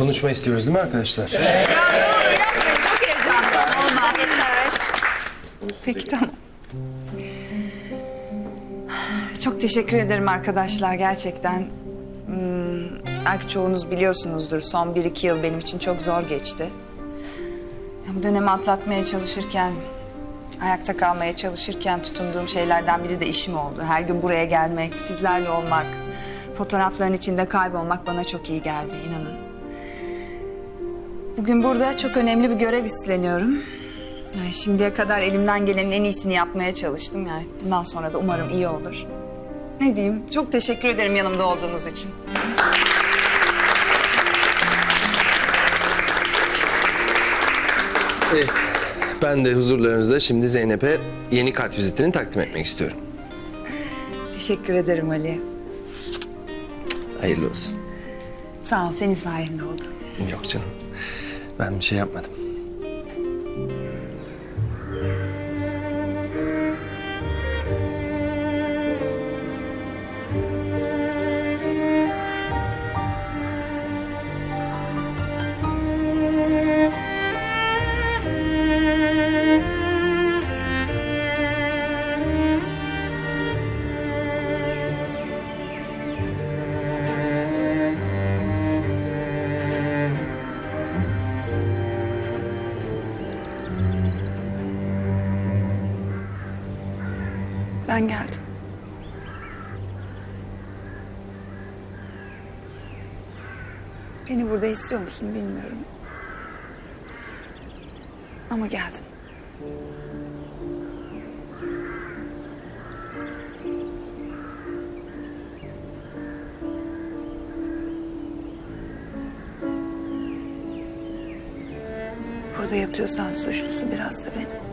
konuşma istiyoruz değil mi arkadaşlar? Ya yapmayın çok heyecanlı. Olmaz. Peki tamam. Çok teşekkür ederim arkadaşlar gerçekten. Hmm, belki çoğunuz biliyorsunuzdur son 1-2 yıl benim için çok zor geçti. Ya bu dönemi atlatmaya çalışırken, ayakta kalmaya çalışırken tutunduğum şeylerden biri de işim oldu. Her gün buraya gelmek, sizlerle olmak, fotoğrafların içinde kaybolmak bana çok iyi geldi inanın. Bugün burada çok önemli bir görev üstleniyorum. Yani şimdiye kadar elimden gelenin en iyisini yapmaya çalıştım. Yani bundan sonra da umarım iyi olur. Ne diyeyim? Çok teşekkür ederim yanımda olduğunuz için. Eh, ben de huzurlarınızda şimdi Zeynep'e yeni kart vizitini takdim etmek istiyorum. Teşekkür ederim Ali. Hayırlı olsun. Sağ ol, senin sayende oldu. Yok canım. Ben bir şey yapmadım. Ben geldim. Beni burada istiyor musun bilmiyorum. Ama geldim. Burada yatıyorsan suçlusu biraz da benim.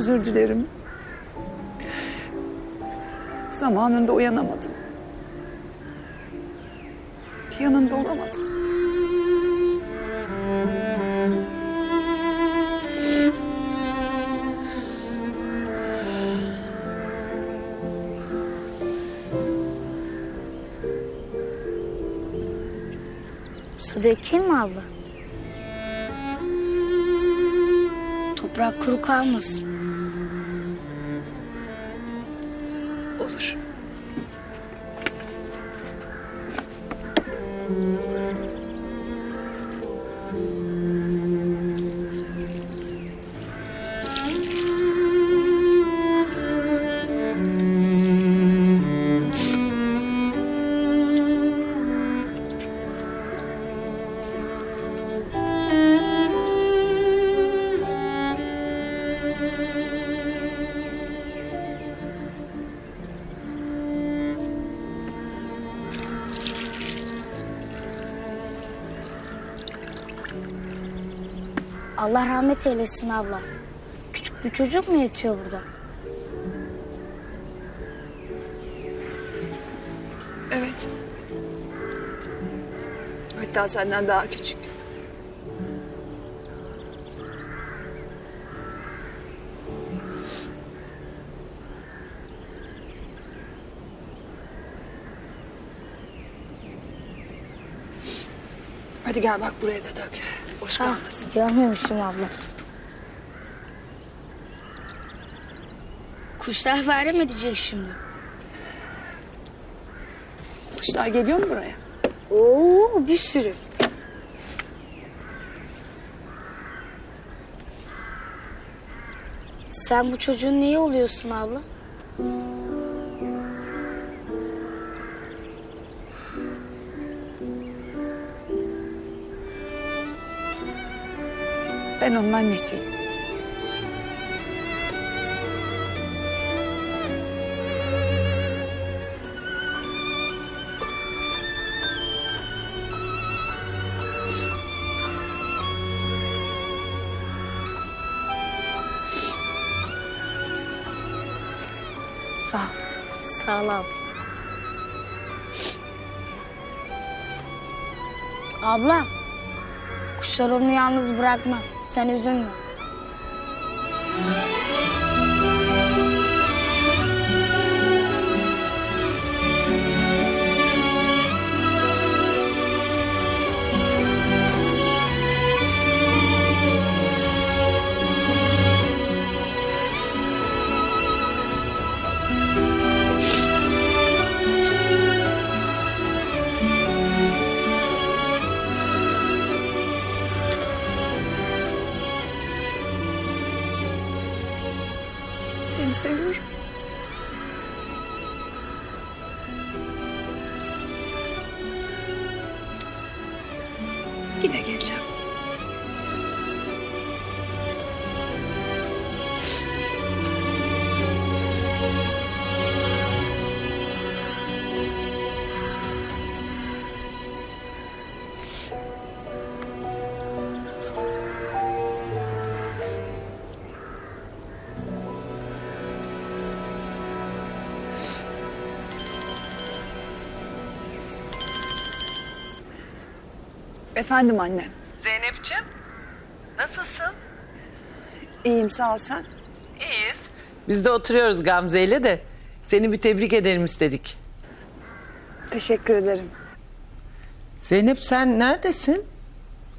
Özür dilerim. Zamanında uyanamadım. Yanında olamadım. Su dökeyim mi abla? Toprak kuru kalmasın. Allah rahmet eylesin abla. Küçük bir çocuk mu yatıyor burada? Evet. Hatta senden daha küçük. Hadi gel bak buraya da dök. Boş kalmasın. görmemişim abla. Kuşlar bayram edecek şimdi. Kuşlar geliyor mu buraya? Oo bir sürü. Sen bu çocuğun niye oluyorsun abla? Ben onun annesiyim. Sağ ol. Sağ ol abla. Abla, kuşlar onu yalnız bırakmaz. Sen üzülme. Seviyorum. Yine geleceğim. Efendim anne. Zeynep'ciğim, nasılsın? İyiyim sağ ol sen. İyiyiz. Biz de oturuyoruz Gamze ile de seni bir tebrik edelim istedik. Teşekkür ederim. Zeynep sen neredesin?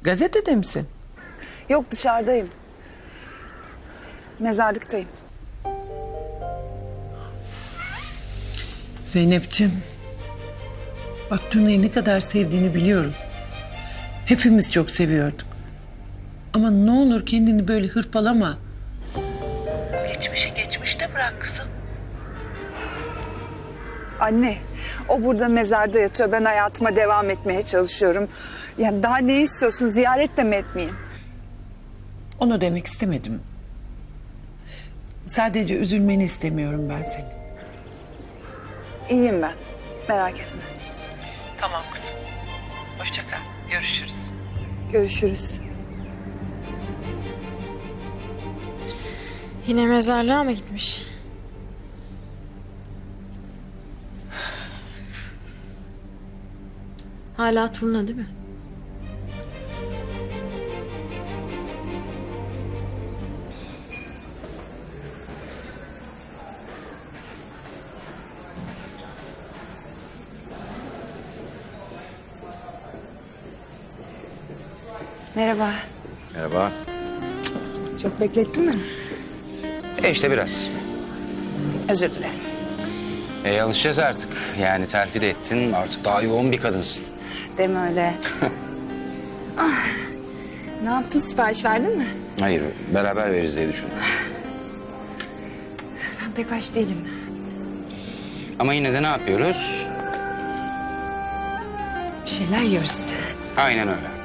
Gazetede misin? Yok dışarıdayım. Mezarlıktayım. Zeynep'ciğim, bak Tuna'yı ne kadar sevdiğini biliyorum. Hepimiz çok seviyorduk. Ama ne olur kendini böyle hırpalama. Geçmişi geçmişte bırak kızım. Anne, o burada mezarda yatıyor. Ben hayatıma devam etmeye çalışıyorum. Yani daha ne istiyorsun? Ziyaret de mi etmeyeyim? Onu demek istemedim. Sadece üzülmeni istemiyorum ben seni. İyiyim ben. Merak etme. Tamam kızım. Hoşça kal. Görüşürüz. Görüşürüz. Yine mezarlığa mı gitmiş? Hala turna değil mi? Merhaba. Merhaba. Çok beklettin mi? E işte biraz. Özür dilerim. E alışacağız artık. Yani terfi de ettin. Artık daha yoğun bir kadınsın. Deme öyle. Ah, ne yaptın? Sipariş verdin mi? Hayır, beraber veririz diye düşündüm. Ben pek aç değilim. Ama yine de ne yapıyoruz? Bir şeyler yiyoruz. Aynen öyle.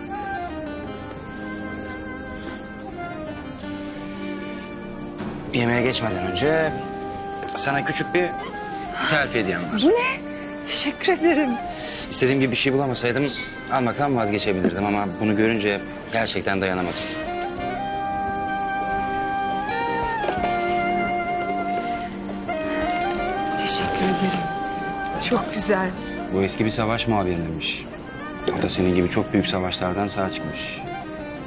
Yemeğe geçmeden önce sana küçük bir terfi hediyem var. Bu ne? Teşekkür ederim. İstediğim gibi bir şey bulamasaydım almaktan vazgeçebilirdim ama bunu görünce gerçekten dayanamadım. Teşekkür ederim. Çok güzel. Bu eski bir savaş muhabirindenmiş. O da senin gibi çok büyük savaşlardan sağ çıkmış.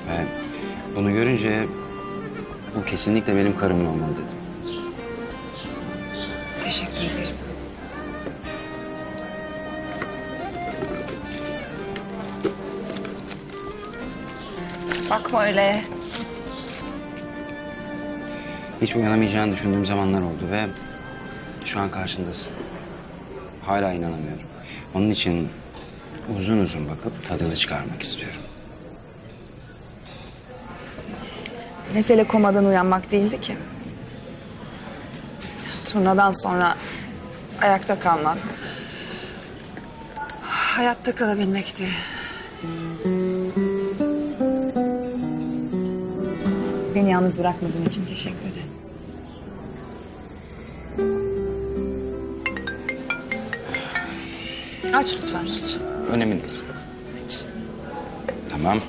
Ve bunu görünce bu kesinlikle benim karımın olmalı dedim. Teşekkür ederim. Bakma öyle. Hiç uyanamayacağını düşündüğüm zamanlar oldu ve şu an karşındasın. Hala inanamıyorum. Onun için uzun uzun bakıp tadını çıkarmak istiyorum. Mesele komadan uyanmak değildi ki. Turnadan sonra ayakta kalmak. Hayatta kalabilmekti. Beni yalnız bırakmadığın için teşekkür ederim. Aç lütfen aç. Önemli değil. Tamam.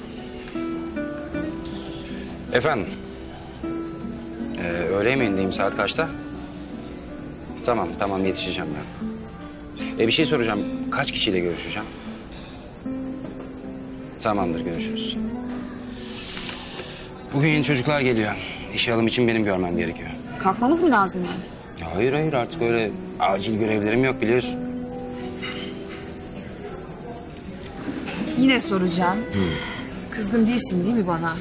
Efendim. Ee, öğle yemeğindeyim saat kaçta? Tamam tamam yetişeceğim ben. E, bir şey soracağım. Kaç kişiyle görüşeceğim? Tamamdır görüşürüz. Bugün yeni çocuklar geliyor. İşe alım için benim görmem gerekiyor. Kalkmamız mı lazım yani? Ya hayır hayır artık öyle acil görevlerim yok biliyorsun. Yine soracağım. Kızgın değilsin değil mi bana?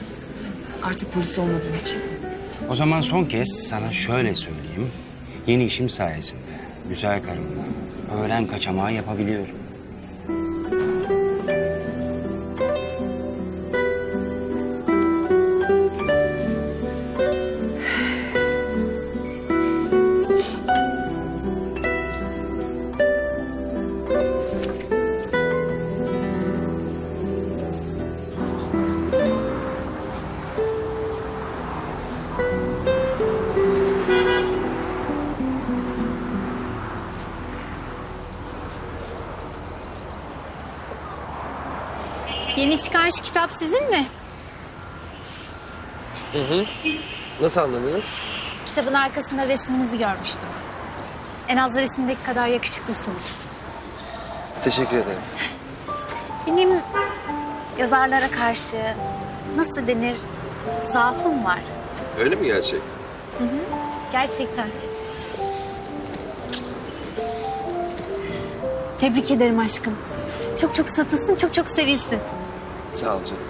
Artık polis olmadığın için. O zaman son kez sana şöyle söyleyeyim. Yeni işim sayesinde güzel karımla öğlen kaçamağı yapabiliyorum. Çıkan şu kitap sizin mi? Nasıl anladınız? Kitabın arkasında resminizi görmüştüm. En az da resimdeki kadar yakışıklısınız. Teşekkür ederim. Benim yazarlara karşı nasıl denir zaafım var. Öyle mi gerçekten? Gerçekten. Tebrik ederim aşkım. Çok çok satılsın, çok çok sevilsin. Sağ ol canım.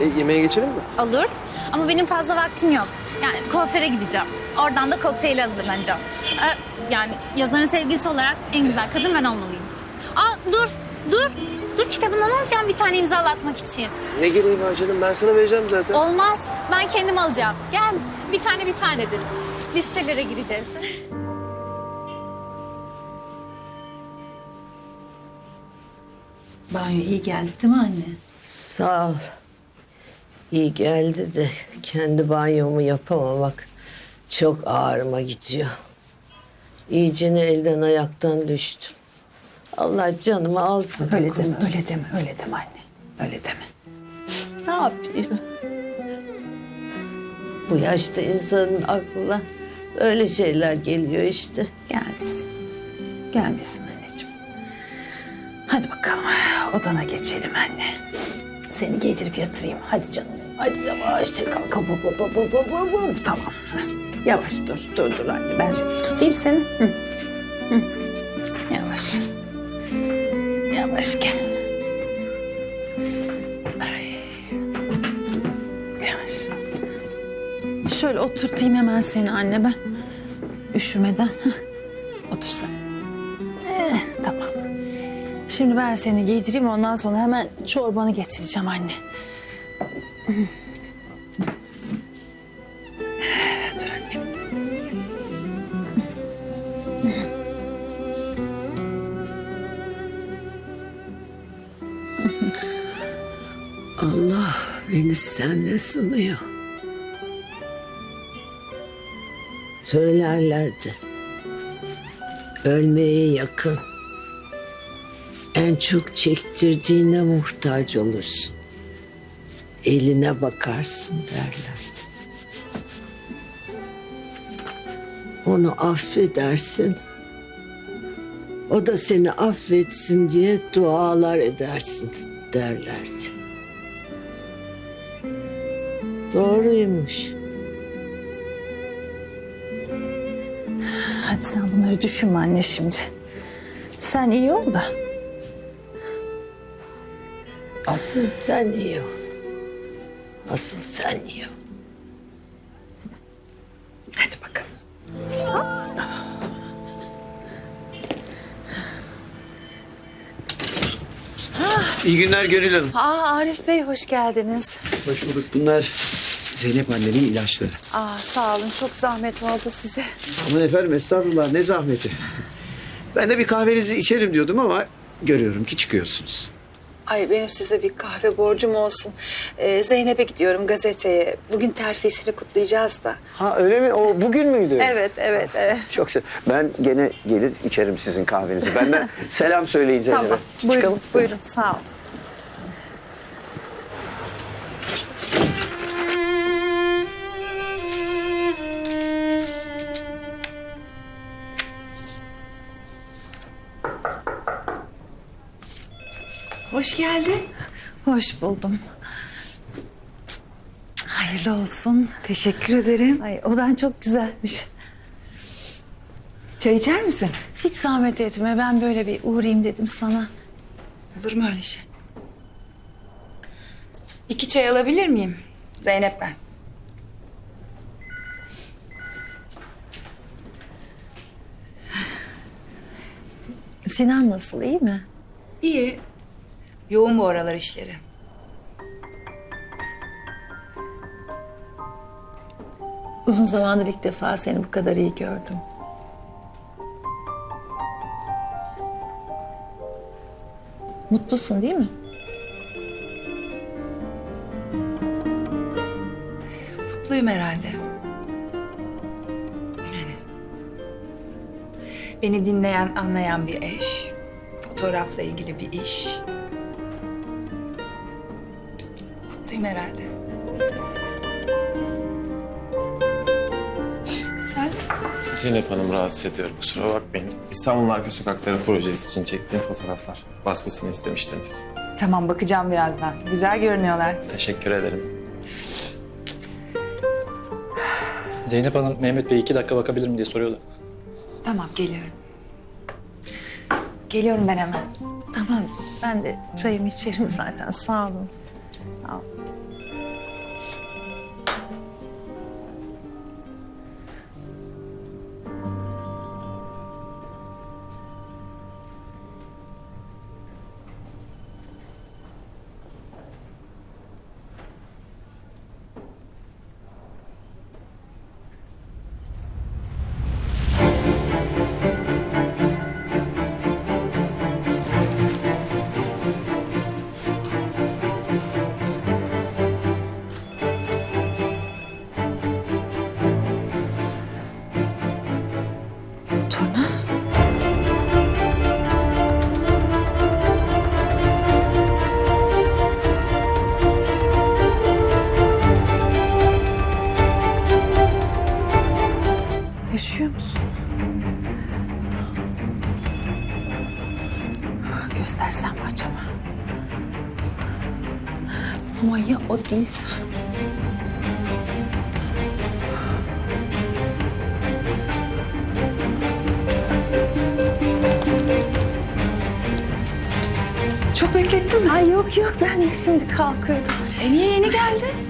E, yemeğe geçelim mi? Olur. Ama benim fazla vaktim yok. Yani kuaföre gideceğim. Oradan da kokteyli hazırlanacağım. Ee, yani yazarın sevgilisi olarak en güzel kadın ben olmalıyım. Aa dur, dur. Dur kitabından alacağım bir tane imzalatmak için. Ne gereği var canım? Ben sana vereceğim zaten. Olmaz. Ben kendim alacağım. Gel bir tane bir tane edelim. Listelere gireceğiz. Banyo iyi geldi değil mi anne? Sağ ol. İyi geldi de kendi banyomu yapamamak çok ağrıma gidiyor. İyicene elden ayaktan düştüm. Allah canımı alsın. Öyle kurtar. deme, öyle deme, öyle deme anne. Öyle deme. Ne yapayım? Bu yaşta insanın aklına öyle şeyler geliyor işte. Gelmesin. Gelmesin anneciğim. Hadi bakalım odana geçelim anne. Seni giydirip yatırayım. Hadi canım. Hadi yavaşça kalk. Hop, hop, hop, hop, hop, hop, hop. Tamam. Yavaş dur. Dur dur anne. Ben şöyle tutayım seni. Hı. Hı. Yavaş. Yavaş gel. Ay. Yavaş. Şöyle oturtayım hemen seni anne ben. Üşümeden. Heh. Şimdi ben seni giydireyim ondan sonra hemen çorbanı getireceğim anne. Dur annem. Allah beni senle sınıyor. Söylerlerdi. Ölmeye yakın. En çok çektirdiğine muhtaç olursun. Eline bakarsın derlerdi. Onu affedersin. O da seni affetsin diye dualar edersin derlerdi. Doğruymuş. Hadi sen bunları düşünme anne şimdi. Sen iyi ol da. Asıl sen iyi ol. Asıl sen iyi ol. Hadi bakalım. İyi günler Gönül Hanım. Aa Arif Bey hoş geldiniz. Hoş bulduk. Bunlar Zeynep annenin ilaçları. Aa sağ olun çok zahmet oldu size. Aman efendim estağfurullah ne zahmeti. Ben de bir kahvenizi içerim diyordum ama görüyorum ki çıkıyorsunuz. Ay benim size bir kahve borcum olsun. Ee, Zeynep'e gidiyorum gazeteye. Bugün terfisini kutlayacağız da. Ha öyle mi? O bugün müydü? Evet, evet, evet. Çok sev. Ben gene gelir içerim sizin kahvenizi. Benden selam söyleyin Zeynep'e. Tamam. Buyurun, Çıkalım. buyurun. Sağ ol. Hoş geldin. Hoş buldum. Hayırlı olsun. Teşekkür ederim. Ay odan çok güzelmiş. Çay içer misin? Hiç zahmet etme. Ben böyle bir uğrayayım dedim sana. Olur mu öyle şey? İki çay alabilir miyim? Zeynep ben. Sinan nasıl iyi mi? İyi. Yoğun bu aralar işleri. Uzun zamandır ilk defa seni bu kadar iyi gördüm. Mutlusun değil mi? Mutluyum herhalde. Yani. Beni dinleyen, anlayan bir eş. Fotoğrafla ilgili bir iş. Kötüyüm herhalde. Sen? Zeynep Hanım rahatsız ediyorum. Kusura bakmayın. İstanbul'un Arka Sokakları projesi için çektiğim fotoğraflar. Baskısını istemiştiniz. Tamam bakacağım birazdan. Güzel görünüyorlar. Teşekkür ederim. Zeynep Hanım, Mehmet Bey iki dakika bakabilir mi diye soruyordu. Tamam geliyorum. Geliyorum ben hemen. Tamam ben de çayımı içerim zaten sağ olun. Sağ olun. Çok beklettin mi? Ay yok yok ben de şimdi kalkıyordum. E niye yeni geldin?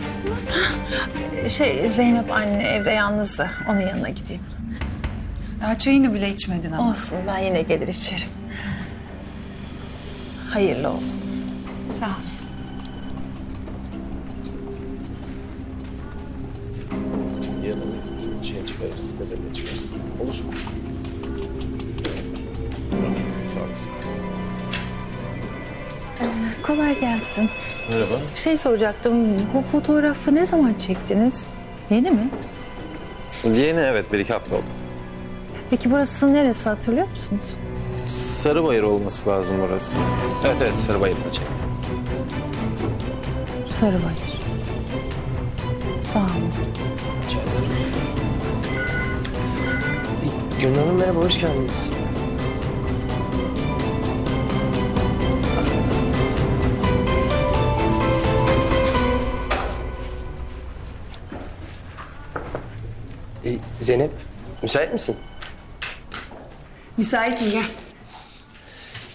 Şey Zeynep anne evde yalnızdı. Onun yanına gideyim. Daha çayını bile içmedin ama. Olsun ben yine gelir içerim. Hayırlı olsun. Merhaba. Şey soracaktım, bu fotoğrafı ne zaman çektiniz? Yeni mi? Yeni evet, bir iki hafta oldu. Peki burası neresi hatırlıyor musunuz? Sarıbayır olması lazım burası. Evet evet, Sarıbayır'da çektim. Sarıbayır. Sağ olun. Gülün Hanım merhaba, hoş geldiniz. Zeynep, müsait misin? Müsaitim gel.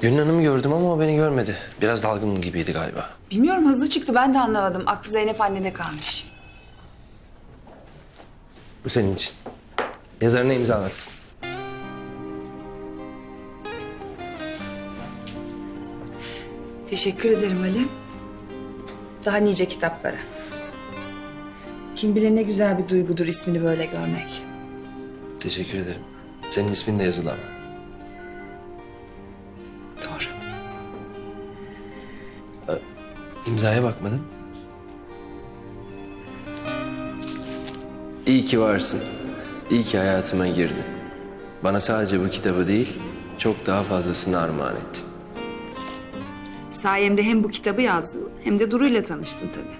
Gülün Hanım'ı gördüm ama o beni görmedi. Biraz dalgın gibiydi galiba. Bilmiyorum hızlı çıktı ben de anlamadım. Aklı Zeynep annede kalmış. Bu senin için. Yazarına imzalattım. Teşekkür ederim Ali. Daha nice kitaplara. Kim bilir ne güzel bir duygudur ismini böyle görmek. Teşekkür ederim. Senin ismin de yazılı ama. Doğru. İmzaya bakmadın. İyi ki varsın. İyi ki hayatıma girdin. Bana sadece bu kitabı değil, çok daha fazlasını armağan ettin. Sayemde hem bu kitabı yazdın hem de Duru'yla tanıştın tabii.